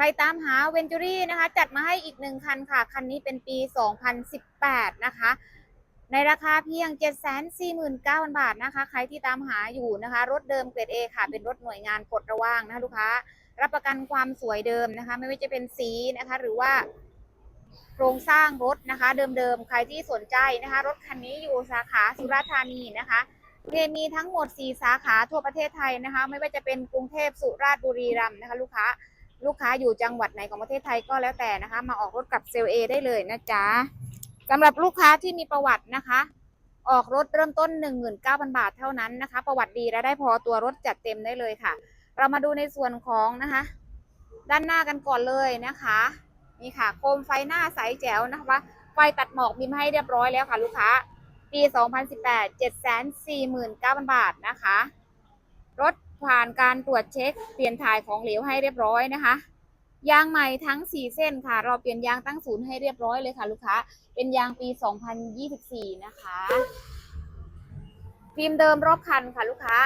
ใครตามหาเวนจูรี่นะคะ จัดมาให้อีกหนึ่งคันค่ะ คันนี้เป็นปี 2018 นะคะ ในราคาเพียง 749,000 บาทนะคะ ใครที่ตามหาอยู่นะคะ รถเดิมเกรด A ค่ะ เป็นรถหน่วยงานกดระว่างนะคะลูกค้า รับประกันความสวยเดิมนะคะ ไม่ว่าจะเป็นสีนะคะ หรือว่าโครงสร้างรถนะคะ เดิมๆ ใครที่สนใจนะคะ รถคันนี้อยู่สาขาสุราษฎร์ธานีนะคะเรมีทั้งหมด 4 สาขาทั่วประเทศไทยนะคะ ไม่ว่าจะเป็นกรุงเทพสุราษฎร์บุรีรัมย์นะคะ ลูกค้า ลูกค้าอยู่จังหวัดไหนของประเทศไทยก็แล้วแต่นะคะ มาออกรถกับเซลเอได้เลยนะจ๊ะสำหรับลูกค้าที่มีประวัตินะคะ ออกรถเริ่มต้น 19,000 บาทเท่านั้นนะคะ ประวัติดีและได้พอตัวรถจัดเต็มได้เลยค่ะ เรามาดูในส่วนของนะคะ ด้านหน้ากันก่อนเลยนะคะนี่ค่ะ โคมไฟหน้าใสแจ๋วนะคะไฟตัดหมอกมีมาให้เรียบร้อยแล้วค่ะ ลูกค้า ปี 2018 749,000 บาทนะคะ รถ ผ่านการตรวจเช็คเปลี่ยนถ่ายของเหลวให้เรียบร้อยนะคะ ยางใหม่ทั้ง 4 เส้นค่ะ เราเปลี่ยนยางตั้งศูนย์ให้เรียบร้อยเลยค่ะ ลูกค้า เป็นยางปี 2024 นะคะฟิล์มเดิมรอบคันค่ะลูกค้า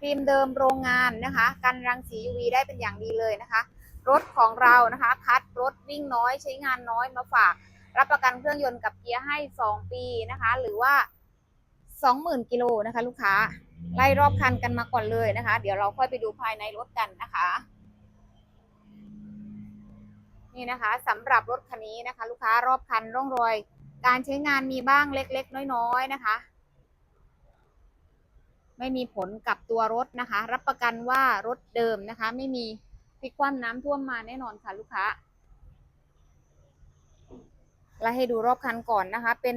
ฟิล์มเดิมโรงงานนะคะ กันรังสี UV ได้เป็นอย่างดีเลยนะคะ รถของเรานะคะ คัดรถวิ่งน้อยใช้งานน้อยมาฝาก รับประกันเครื่องยนต์กับเกียร์ให้ 2 ปีนะคะ หรือว่า 20,000 กิโลนะคะ ลูกค้า ไล่รอบคันกันมาก่อนเลยนะคะ เดี๋ยวเราค่อยไปดูภายในรถกันนะคะ นี่นะคะสำหรับรถคันนี้นะคะ ลูกค้ารอบคันร่องรอย การใช้งานมีบ้างเล็กๆ น้อยๆนะคะ ไม่มีผลกับตัวรถนะคะ รับประกันว่ารถเดิมนะคะ ไม่มีพลิกคว่ำน้ำท่วมมาแน่นอนค่ะลูกค้าและให้ดูรอบคันก่อนนะคะ เป็น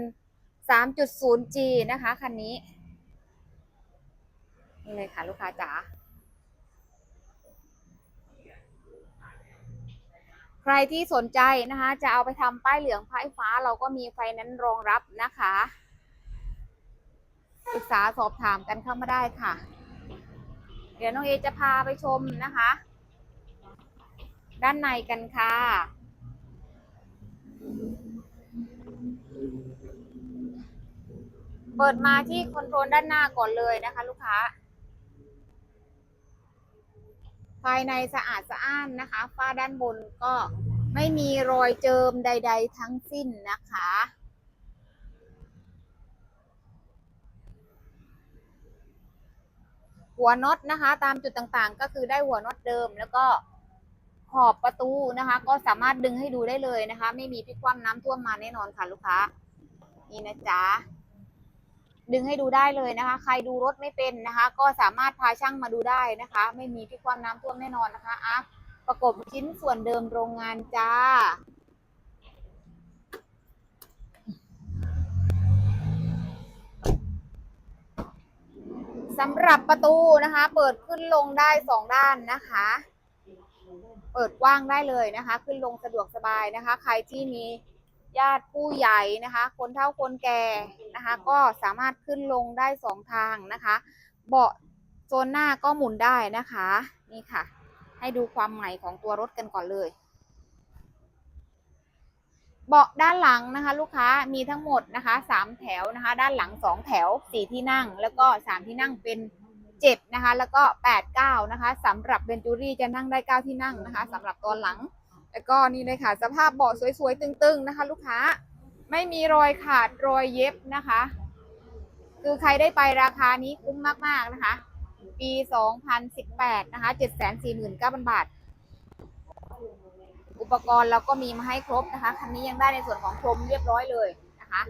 3.0G นะคะคันนี้ นี่เลยค่ะลูกค้าจ๋าใครที่สนใจนะคะ จะเอาไปทำป้ายเหลืองป้ายฟ้าเราก็มีไฟนั้นรองรับนะคะปรึกษาสอบถามกันเข้ามาได้ค่ะ เดี๋ยวน้องเอจะพาไปชมนะคะ ด้านในกันค่ะเปิดมาที่คอนโทรลด้านหน้าก่อนเลยนะคะ ลูกค้า ภายในสะอาดสะอ้านนะคะ ฝ้าด้านบนก็ไม่มีรอยเจิมใด ๆ ทั้งสิ้นนะคะ หัวน็อตนะคะ ตามจุดต่างๆ ก็คือได้หัวน็อตเดิมแล้วก็ขอบประตูนะคะ ก็สามารถดึงให้ดูได้เลยนะคะ ไม่มีพลิกคว่ำน้ำท่วมมาแน่นอนค่ะลูกค้า นี่นะจ๊ะ ดึงให้ดูได้เลยนะคะ ใครดูรถไม่เป็นนะคะ ก็สามารถพาช่างมาดูได้นะคะ ไม่มีพลิกคว่ำน้ำท่วมแน่นอนนะคะอะประกบชิ้นส่วนเดิมโรงงานจ้าสำหรับประตูนะคะ เปิดขึ้นลงได้สองด้านนะคะ เปิดกว้างได้เลยนะคะ ขึ้นลงสะดวกสบายนะคะ ใครที่มี ญาติผู้ใหญ่นะคะ คนเฒ่าคนแก่นะคะ ก็สามารถขึ้นลงได้สองทางนะคะ เบาะโซนหน้าก็หมุนได้นะคะ นี่ค่ะ ให้ดูความใหม่ของตัวรถกันก่อนเลยเบาะด้านหลังนะคะ ลูกค้ามีทั้งหมดนะคะสามแถวนะคะ ด้านหลังสองแถวสี่ที่นั่ง แล้วก็สามที่นั่งเป็นเจ็ดนะคะ แล้วก็แปดเก้านะคะสำหรับเบนจูรี่จะนั่งได้เก้าที่นั่งนะคะสำหรับตอนหลัง แล้วก็นี่เลยค่ะ สภาพเบาะสวยๆ ตึงๆนะคะ ลูกค้า ไม่มีรอยขาดรอยเย็บนะคะ คือใครได้ไปราคานี้คุ้มมากๆนะคะ ปี 2018 นะคะ 749,000 บาท อุปกรณ์เราก็มีมาให้ครบนะคะ คันนี้ยังได้ในส่วนของพรมเรียบร้อยเลยนะคะ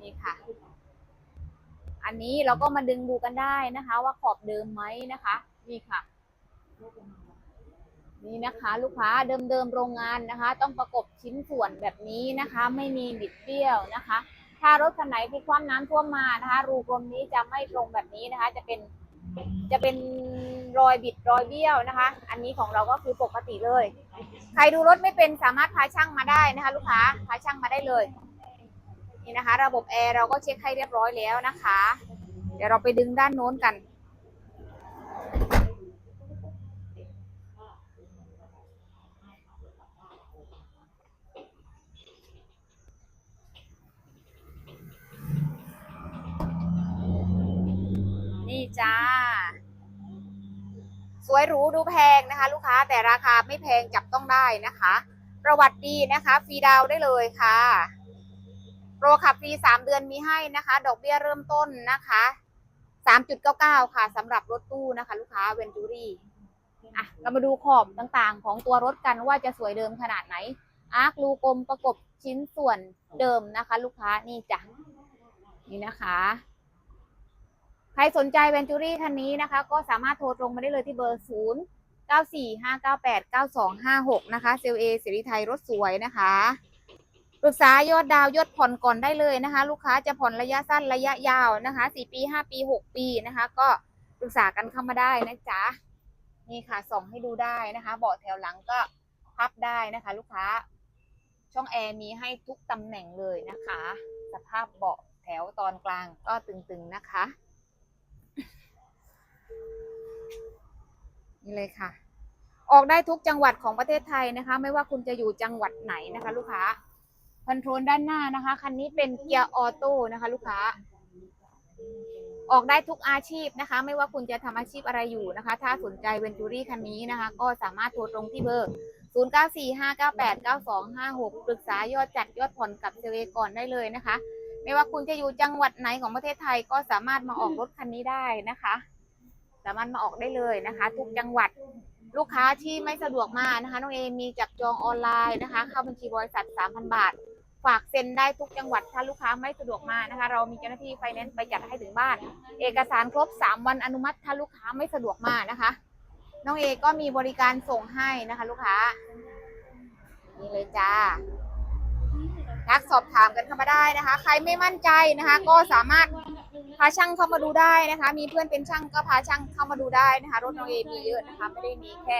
นี่ค่ะ อันนี้เราก็มาดึงดูกันได้นะคะ ว่าขอบเดิมไหมนะคะ นี่ค่ะ นี่นะคะลูกค้าเดิมๆโรงงานนะคะ ต้องประกบชิ้นส่วนแบบนี้นะคะ ไม่มีบิดเบี้ยวนะคะ ถ้ารถคันไหนที่คว่ำน้ำท่วมมานะคะ รูกลมนี้จะไม่ตรงแบบนี้นะคะ จะเป็นจะเป็นรอยบิดรอยเบี้ยวนะคะ อันนี้ของเราก็คือปกติเลย ใครดูรถไม่เป็นสามารถพาช่างมาได้นะคะ ลูกค้าพาช่างมาได้เลยนี่นะคะ ระบบแอร์เราก็เช็คให้เรียบร้อยแล้วนะคะ เดี๋ยวเราไปดึงด้านโน้นกัน นี่ จ้า สวยหรูดูแพงนะคะ ลูกค้าแต่ราคาไม่แพงจับต้องได้นะคะ ประวัติดีนะคะ ฟรีดาวได้เลยค่ะ โปรขับฟรีสามเดือนมีให้นะคะ ดอกเบี้ยเริ่มต้นนะคะสามจุดเก้าเก้าค่ะสำหรับรถตู้นะคะ ลูกค้าเวนจูรี่อะเรามาดูขอบต่างๆ ของตัวรถกันว่าจะสวยเดิมขนาดไหน อาร์ครูกลมประกบชิ้นส่วนเดิมนะคะ ลูกค้านี่จ้ะนี่นะคะ รสนใจเวนจูรี่คันนี้นะคะ ก็สามารถโทรตรงมาได้เลยที่เบอร์ 0 9 4 5 9 8 9 2 5 6 นะคะเซลเอสิริไทยรถสวยนะคะปรึกษายอดดาวยอดผ่อนก่อนได้เลยนะคะ ลูกค้าจะผ่อนระยะสั้นระยะยาวนะคะ4ปี5ปี6ปีนะคะ ก็ปรึกษากันเข้ามาได้นะจ๊ะนี่ค่ะส่องให้ดูได้นะคะเบาะแถวหลังก็พับได้นะคะ ลูกค้า ช่องแอร์มีให้ทุกตำแหน่งเลยนะคะ สภาพเบาะแถวตอนกลางก็ตึงๆนะคะ นี่เลยค่ะ ออกได้ทุกจังหวัดของประเทศไทยนะคะ ไม่ว่าคุณจะอยู่จังหวัดไหนนะคะ ลูกค้าคอนโทรลด้านหน้านะคะ คันนี้เป็นเกียร์ออโต้นะคะ ลูกค้า ออกได้ทุกอาชีพนะคะ ไม่ว่าคุณจะทำอาชีพอะไรอยู่นะคะ ถ้าสนใจเวนจูรี่คันนี้นะคะ ก็สามารถโทรตรงที่เบอร์ 0945989256 ปรึกษายอดจัดยอดผ่อนกับเซเวก่อนได้เลยนะคะ ไม่ว่าคุณจะอยู่จังหวัดไหนของประเทศไทยก็สามารถมาออกรถคันนี้ได้นะคะ สามารถมาออกได้เลยนะคะ ทุกจังหวัดลูกค้าที่ไม่สะดวกมานะคะน้องเอมีจับจองออนไลน์นะคะ เข้าบัญชีบริษัท 3,000 บาท ฝากเซ็นได้ทุกจังหวัดถ้าลูกค้าไม่สะดวกมานะคะ เรามีเจ้าหน้าที่ไฟแนนซ์ไปจัดให้ถึงบ้าน เอกสารครบ 3 วันอนุมัติ ถ้าลูกค้าไม่สะดวกมานะคะ น้องเอก็มีบริการส่งให้นะคะ ลูกค้านี่เลยจ้าทักสอบถามกันเข้ามาได้นะคะ ใครไม่มั่นใจนะคะ ก็สามารถ พาช่างเข้ามาดูได้นะคะ มีเพื่อนเป็นช่างก็พาช่างเข้ามาดูได้นะคะ รถน้องเอมีเยอะนะคะ ไม่ได้มีแค่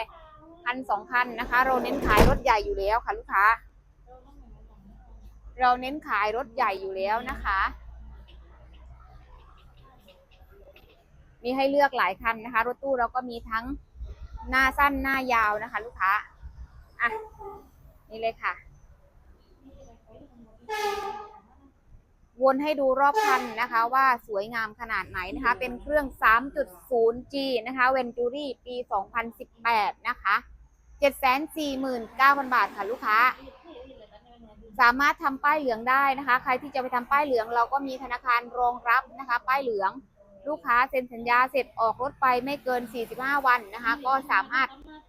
คันสองคันนะคะ เราเน้นขายรถใหญ่อยู่แล้วค่ะลูกค้า เราเน้นขายรถใหญ่อยู่แล้วนะคะ มีให้เลือกหลายคันนะคะ รถตู้เราก็มีทั้งหน้าสั้นหน้ายาวนะคะ ลูกค้าอะนี่เลยค่ะ วนให้ดูรอบคันนะคะว่าสวยงามขนาดไหนนะคะ เป็นเครื่อง 3.0G นะคะเวนจูรี่ปี 2018 นะคะ 749,000 บาทค่ะลูกค้า สามารถทำป้ายเหลืองได้นะคะ ใครที่จะไปทำป้ายเหลืองเราก็มีธนาคารรองรับนะคะ ป้ายเหลืองลูกค้าเซ็นสัญญาเสร็จออกรถไปไม่เกิน 45 วันนะคะ ก็สามารถ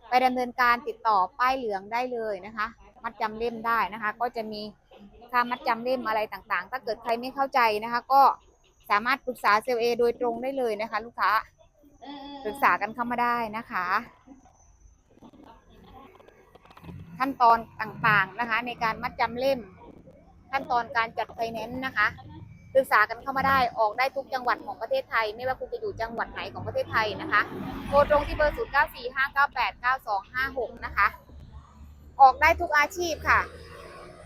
ไปดำเนินการติดต่อป้ายเหลืองได้เลยนะคะ มัดจำเล่มได้นะคะ ก็จะมี ค่ามัดจำเล่มอะไรต่างๆ ถ้าเกิดใครไม่เข้าใจนะคะ ก็สามารถปรึกษาเซลเอโดยตรงได้เลยนะคะ ลูกค้าปรึกษากันเข้ามาได้นะคะ ขั้นตอนต่างๆนะคะ ในการมัดจำเล่ม ขั้นตอนการจัดไฟแนนซ์นะคะปรึกษากันเข้ามาได้ออกได้ทุกจังหวัดของประเทศไทย ไม่ว่าคุณจะอยู่จังหวัดไหนของประเทศไทยนะคะโทรตรงที่เบอร์ 0 9 4 5 9 8 9 2 5 6 นะคะ ออกได้ทุกอาชีพค่ะ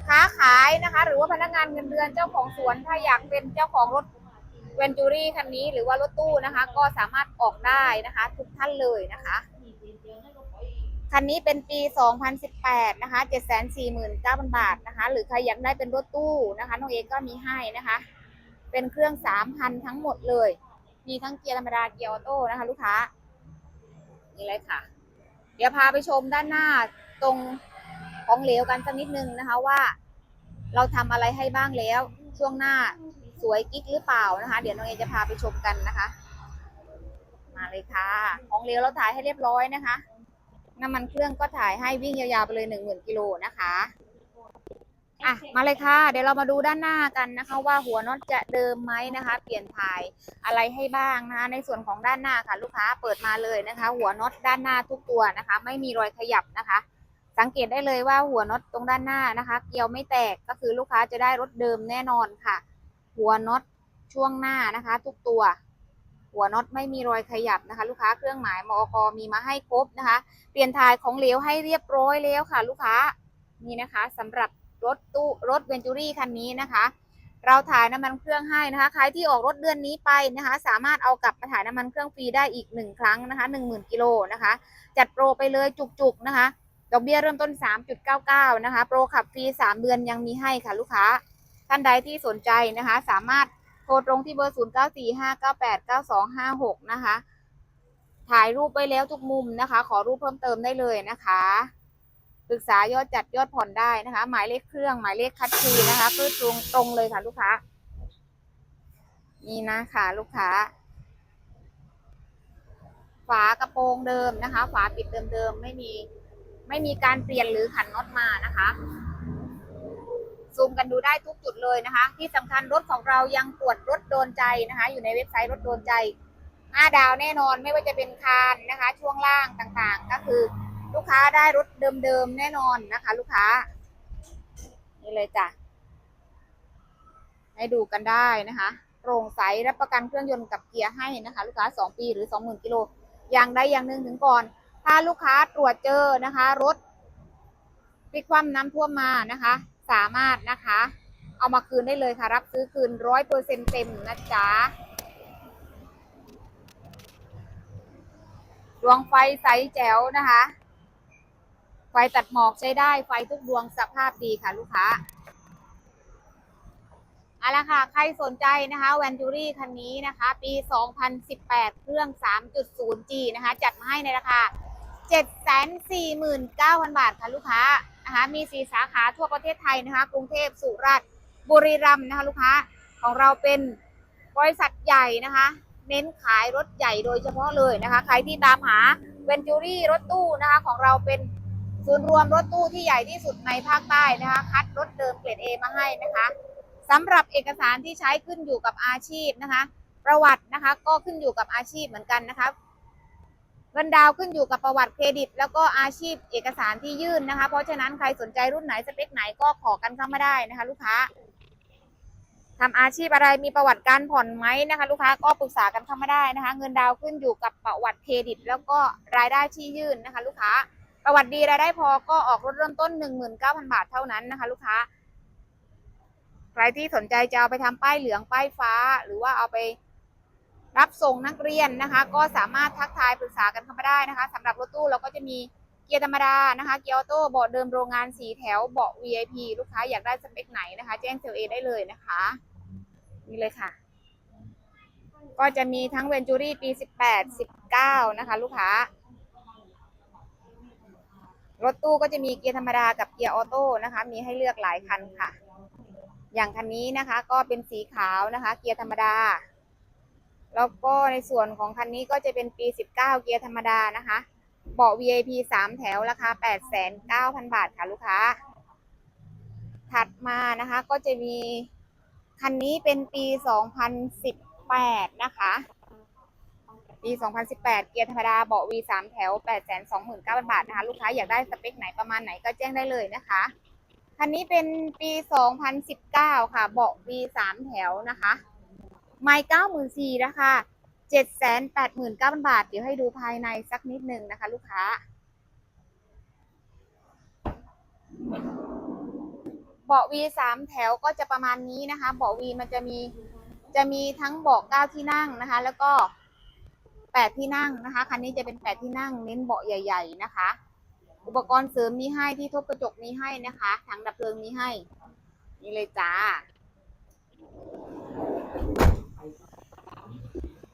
ค้าขายนะคะ หรือว่าพนักงานเงินเดือนเจ้าของสวนถ้าอยากเป็นเจ้าของรถเวนจูรี่คันนี้หรือว่ารถตู้นะคะ ก็สามารถออกได้นะคะ ทุกท่านเลยนะคะคันนี้เป็นปี 2018 นะคะ 749,000 บาทนะคะ หรือใครอยากได้เป็นรถตู้นะคะน้องเอกก็มีให้นะคะ เป็นเครื่อง 3,000 ทั้งหมดเลย มีทั้งเกียร์ธรรมดาเกียร์ออโต้นะคะ ลูกค้า นี่เลยค่ะ เดี๋ยวพาไปชมด้านหน้าตรง ของเหลวกันสักนิดนึงนะคะว่า เราทำอะไรให้บ้างแล้ว ช่วงหน้าสวยกิ๊กหรือเปล่านะคะ เดี๋ยวน้องเอจะพาไปชมกันนะคะ มาเลยค่ะ ของเหลวเราถ่ายให้เรียบร้อยนะคะน้ำมันเครื่องก็ถ่ายให้วิ่งยาวๆไปเลยหนึ่งหมื่นกิโลนะคะอะมาเลยค่ะ เดี๋ยวเรามาดูด้านหน้ากันนะคะ ว่าหัวน็อตจะเดิมไหมนะคะ เปลี่ยนถ่ายอะไรให้บ้างนะคะ ในส่วนของด้านหน้าค่ะ ลูกค้าเปิดมาเลยนะคะ หัวน็อตด้านหน้าทุกตัวนะคะ ไม่มีรอยขยับนะคะ สังเกตได้เลยว่าหัวน็อตตรงด้านหน้านะคะ เกลียวไม่แตกก็คือลูกค้าจะได้รถเดิมแน่นอนค่ะ หัวน็อตช่วงหน้านะคะ ทุกตัว หัวน็อตไม่มีรอยขยับนะคะ ลูกค้าเครื่องหมายมอกมีมาให้ครบนะคะ เปลี่ยนถ่ายของเหลวให้เรียบร้อยแล้วค่ะ ลูกค้านี่นะคะสำหรับรถตู้รถเวนจูรี่คันนี้นะคะ เราถ่ายน้ำมันเครื่องให้นะคะใครที่ออกรถเดือนนี้ไปนะคะ สามารถเอากลับมาถ่ายน้ำมันเครื่องฟรีได้อีกหนึ่งครั้งนะคะหนึ่งหมื่นกิโลนะคะ จัดโปรไปเลยจุกๆนะคะ ดอกเบี้ยเริ่มต้น 3.99 นะคะ โปรขับฟรี 3 เดือนยังมีให้ค่ะลูกค้า ท่านใดที่สนใจนะคะ สามารถโทรตรงที่เบอร์ 0945989256 นะคะ ถ่ายรูปไว้แล้วทุกมุมนะคะ ขอรูปเพิ่มเติมได้เลยนะคะปรึกษายอดจัดยอดผ่อนได้นะคะ หมายเลขเครื่อง หมายเลขคัดคีนะคะคือตรงตรงเลยค่ะลูกค้า นี่นะค่ะลูกค้า ฝากระโปรงเดิมนะคะ ฝาปิดเดิมๆไม่มี ไม่มีการเปลี่ยนหรือขันน็อตมานะคะ ซูมกันดูได้ทุกจุดเลยนะคะ ที่สำคัญรถของเรายังตรวจรถโดนใจนะคะ อยู่ในเว็บไซต์รถโดนใจ5ดาวแน่นอนไม่ว่าจะเป็นคานนะคะ ช่วงล่างต่างๆ ก็คือลูกค้าได้รถเดิมๆแน่นอนนะคะ ลูกค้า นี่เลยจ้ะให้ดูกันได้นะคะโปร่งใสรับประกันเครื่องยนต์กับเกียร์ให้นะคะ ลูกค้า 2 ปีหรือ 20,000กิโลอย่างใดอย่างหนึ่งถึงก่อน ถ้าลูกค้าตรวจเจอนะคะ รถพลิกคว่ำน้ำท่วมมานะคะ สามารถนะคะ เอามาคืนได้เลยค่ะ รับซื้อคืนร้อยเปอร์เซ็นเต็มนะจ๊ะดวงไฟใสแจ๋วนะคะ ไฟตัดหมอกใช้ได้ไฟทุกดวงสภาพดีค่ะลูกค้าเอาละค่ะ ใครสนใจนะคะแวนจูรี่คันนี้นะคะ ปี 2018 เครื่อง 3.0G นะคะ จัดมาให้ในราคา 749,000 บาทค่ะลูกค้านะคะมี4สาขาทั่วประเทศไทยนะคะ กรุงเทพสุราษฎร์บุรีรัมย์นะคะลูกค้าของเราเป็นบริษัทใหญ่นะคะ เน้นขายรถใหญ่โดยเฉพาะเลยนะคะ ใครที่ตามหาเวนจูรี่รถตู้นะคะของเราเป็นศูนย์รวมรถตู้ที่ใหญ่ที่สุดในภาคใต้นะคะ คัดรถเดิมเกรด A มาให้นะคะสำหรับเอกสารที่ใช้ขึ้นอยู่กับอาชีพนะคะ ประวัตินะคะก็ขึ้นอยู่กับอาชีพเหมือนกันนะคะ เงินดาวขึ้นอยู่กับประวัติเครดิต แล้วก็อาชีพเอกสารที่ยื่นนะคะ เพราะฉะนั้นใครสนใจรุ่นไหนสเปคไหนก็ขอกันเข้ามาได้นะคะ ลูกค้าทำอาชีพอะไรมีประวัติการผ่อนไหมนะคะ ลูกค้าก็ปรึกษากันเข้ามาได้นะคะ เงินดาวขึ้นอยู่กับประวัติเครดิต แล้วก็รายได้ที่ยื่นนะคะ ลูกค้าประวัติดีรายได้พอก็ออกรถเริ่มต้น 19,000 บาทเท่านั้นนะคะ ลูกค้า ใครที่สนใจจะเอาไปทำป้ายเหลืองป้ายฟ้า หรือว่าเอาไป รับส่งนักเรียนนะคะ ก็สามารถทักทายปรึกษากันเข้ามาได้นะคะสำหรับรถตู้เราก็จะมีเกียร์ธรรมดานะคะเกียร์ออโต้เบาะเดิมโรงงานสีแถวเบาะ VIP ลูกค้าอยากได้สเปคไหนนะคะ แจ้งเซลเอได้เลยนะคะนี่เลยค่ะ ก็จะมีทั้งเวนจูรี่ปี 18 19 นะคะ ลูกค้ารถตู้ก็จะมีเกียร์ธรรมดากับเกียร์ออโต้นะคะ มีให้เลือกหลายคันค่ะ อย่างคันนี้นะคะ ก็เป็นสีขาวนะคะ เกียร์ธรรมดา แล้วก็ในส่วนของคันนี้ก็จะเป็นปี 19 เกียร์ธรรมดานะคะ เบาะ VIP 3 แถวราคา 8,900 บาทค่ะลูกค้า ถัดมานะคะก็จะมี คันนี้เป็นปี 2018 นะคะ ปี 2018 เกียร์ธรรมดาเบาะ V 3แถว 829,000 บาทนะคะ ลูกค้าอยากได้สเปคไหนประมาณไหนก็แจ้งได้เลยนะคะ คันนี้เป็นปี 2019 ค่ะ เบาะ V 3แถวนะคะ ไม่เก้าหมื่นสี่ราคาเจ็ดแสนแปดหมื่นเก้าพันบาท เดี๋ยวให้ดูภายในสักนิดหนึ่งนะคะ ลูกค้า เบาะ V สามแถวก็จะประมาณนี้นะคะ เบาะ V มันจะมีจะมีทั้งเบาะเก้าที่นั่งนะคะ แล้วก็แปดที่นั่งนะคะ คันนี้จะเป็นแปดที่นั่ง เน้นเบาะใหญ่ ๆ นะคะ อุปกรณ์เสริมมีให้ที่ทบกระจกมีให้นะคะถังดับเพลิงมีให้ นี่เลยจ้า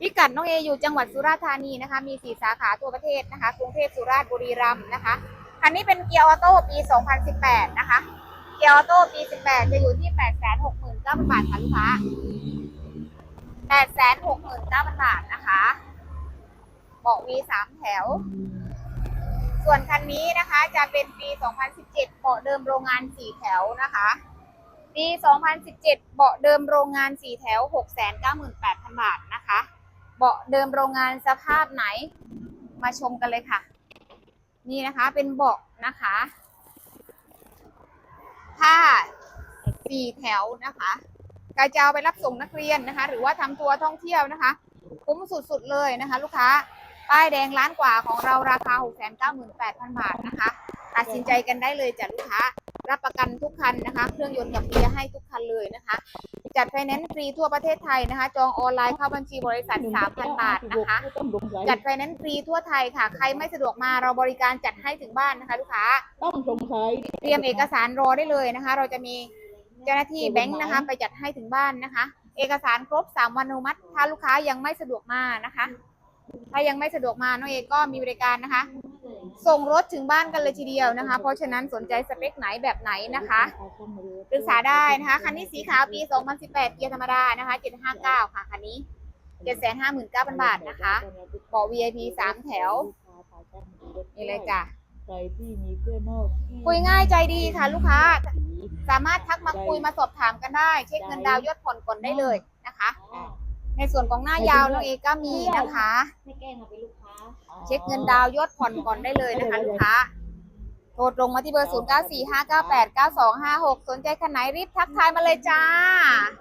พิกัดน้องเออยู่จังหวัดสุราษฎร์ธานีนะคะ มีสี่สาขาทั่วประเทศนะคะ กรุงเทพสุราษฎร์บุรีรัมย์นะคะคันนี้เป็นเกียร์ออโต้ปี 2018 นะคะ เกียร์ออโต้ปี 18 จะอยู่ที่ 869,000 บาทค่ะลูกค้า 869,000 บาทนะคะเบาะ V 3 แถว ส่วนคันนี้นะคะจะเป็นปี 2017 เบาะเดิมโรงงาน 4 แถวนะคะ ปี 2017 เบาะเดิมโรงงาน 4 แถว 698,000 บาทนะคะ เบาะเดิมโรงงานสภาพไหน มาชมกันเลยค่ะ นี่นะคะเป็นเบาะนะคะผ้าสี่แถวนะคะกระเจ้าไปรับส่งนักเรียนนะคะ หรือว่าทำทัวท่องเที่ยวนะคะ คุ้มสุดๆเลยนะคะ ลูกค้าป้ายแดงล้านกว่าของเราราคา 698,000 บาทนะคะ ตัดสินใจกันได้เลยจ้ะลูกค้า รับประกันทุกคันนะคะ เครื่องยนต์กับเกียร์ให้ทุกคันเลยนะคะ จัดไฟแนนซ์ฟรีทั่วประเทศไทยนะคะ จองออนไลน์เข้าบัญชีบริษัท 3,000 บาทนะคะ จัดไฟแนนซ์ฟรีทั่วไทยค่ะ ใครไม่สะดวกมาเราบริการจัดให้ถึงบ้านนะคะลูกค้า ต้องสงสัยเตรียมเอกสารรอได้เลยนะคะ เราจะมีเจ้าหน้าที่แบงค์นะคะ ไปจัดให้ถึงบ้านนะคะ เอกสารครบ 3 วันอนุมัติ ถ้าลูกค้ายังไม่สะดวกมานะคะ ถ้ายังไม่สะดวกมาน้องเอก็มีบริการนะคะ ส่งรถถึงบ้านกันเลยทีเดียวนะคะ เพราะฉะนั้นสนใจสเปคไหนแบบไหนนะคะปรึกษาได้นะคะ คันนี้สีขาวปี 2018 เกียร์ธรรมดานะคะ 759 ค่ะคันนี้ 759,000 บาทนะคะเบาะ VIP 3 แถว นี่เลยจ้ะใครที่มีเพื่อนนอกที่คุยง่ายใจดีค่ะลูกค้าสีสามารถทักมาคุยมาสอบถามกันได้ เช็คเงินดาวน์ยอดผ่อนก่อนได้เลยนะคะอะในส่วนของหน้ายาวน้องเอก็มีนะคะไม่แกล้งค่ะ เป็นลูกค้าเช็คเงินดาวน์ยอดผ่อนก่อนได้เลยนะคะลูกค้าโทรตรงมาที่เบอร์ 0 9 4 5 9 8 9 2 5 6 สนใจคันไหนรีบทักทายมาเลยจ้าอ